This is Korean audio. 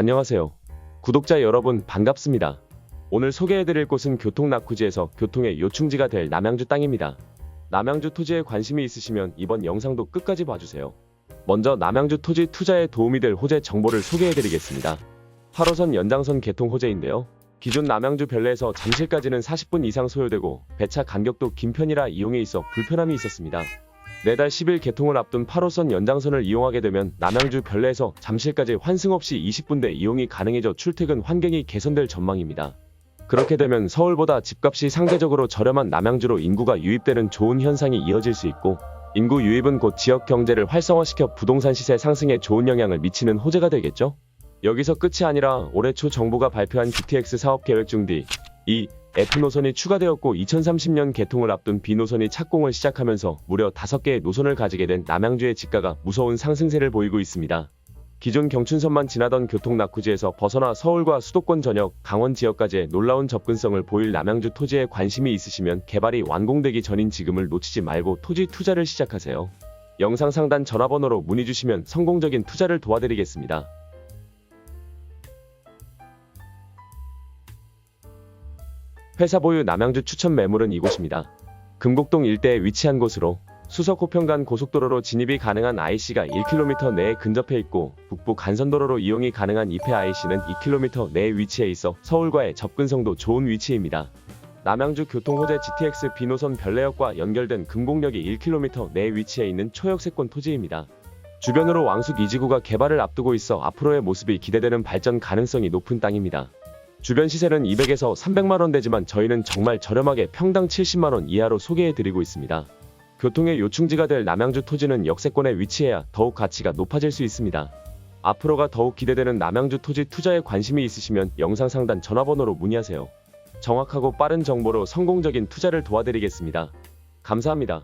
안녕하세요. 구독자 여러분 반갑습니다. 오늘 소개해드릴 곳은 교통 낙후지에서 교통의 요충지가 될 남양주 땅입니다. 남양주 토지에 관심이 있으시면 이번 영상도 끝까지 봐주세요. 먼저 남양주 토지 투자에 도움이 될 호재 정보를 소개해드리겠습니다. 8호선 연장선 개통 호재인데요. 기존 남양주 별내에서 잠실까지는 40분 이상 소요되고 배차 간격도 긴 편이라 이용에 있어 불편함이 있었습니다. 내달 10일 개통을 앞둔 8호선 연장선을 이용하게 되면 남양주 별내에서 잠실까지 환승 없이 20분대 이용이 가능해져 출퇴근 환경이 개선될 전망입니다. 그렇게 되면 서울보다 집값이 상대적으로 저렴한 남양주로 인구가 유입되는 좋은 현상이 이어질 수 있고 인구 유입은 곧 지역 경제를 활성화시켜 부동산 시세 상승에 좋은 영향을 미치는 호재가 되겠죠. 여기서 끝이 아니라 올해 초 정부가 발표한 GTX 사업 계획 중 D, E, F 노선이 추가되었고 2030년 개통을 앞둔 B 노선이 착공을 시작하면서 무려 5개의 노선을 가지게 된 남양주의 지가가 무서운 상승세를 보이고 있습니다. 기존 경춘선만 지나던 교통 낙후지에서 벗어나 서울과 수도권 전역, 강원 지역까지의 놀라운 접근성을 보일 남양주 토지에 관심이 있으시면 개발이 완공되기 전인 지금을 놓치지 말고 토지 투자를 시작하세요. 영상 상단 전화번호로 문의 주시면 성공적인 투자를 도와드리겠습니다. 회사 보유 남양주 추천 매물은 이곳입니다. 금곡동 일대에 위치한 곳으로 수석 호평간 고속도로로 진입이 가능한 IC가 1km 내에 근접해 있고 북부 간선도로로 이용이 가능한 이페 IC는 2km 내에 위치해 있어 서울과의 접근성도 좋은 위치입니다. 남양주 교통호재 GTX B노선 별내역과 연결된 금곡역이 1km 내에 위치해 있는 초역세권 토지입니다. 주변으로 왕숙 2지구가 개발을 앞두고 있어 앞으로의 모습이 기대되는 발전 가능성이 높은 땅입니다. 주변 시세는 200에서 300만원 되지만 저희는 정말 저렴하게 평당 70만원 이하로 소개해드리고 있습니다. 교통의 요충지가 될 남양주 토지는 역세권에 위치해야 더욱 가치가 높아질 수 있습니다. 앞으로가 더욱 기대되는 남양주 토지 투자에 관심이 있으시면 영상 상단 전화번호로 문의하세요. 정확하고 빠른 정보로 성공적인 투자를 도와드리겠습니다. 감사합니다.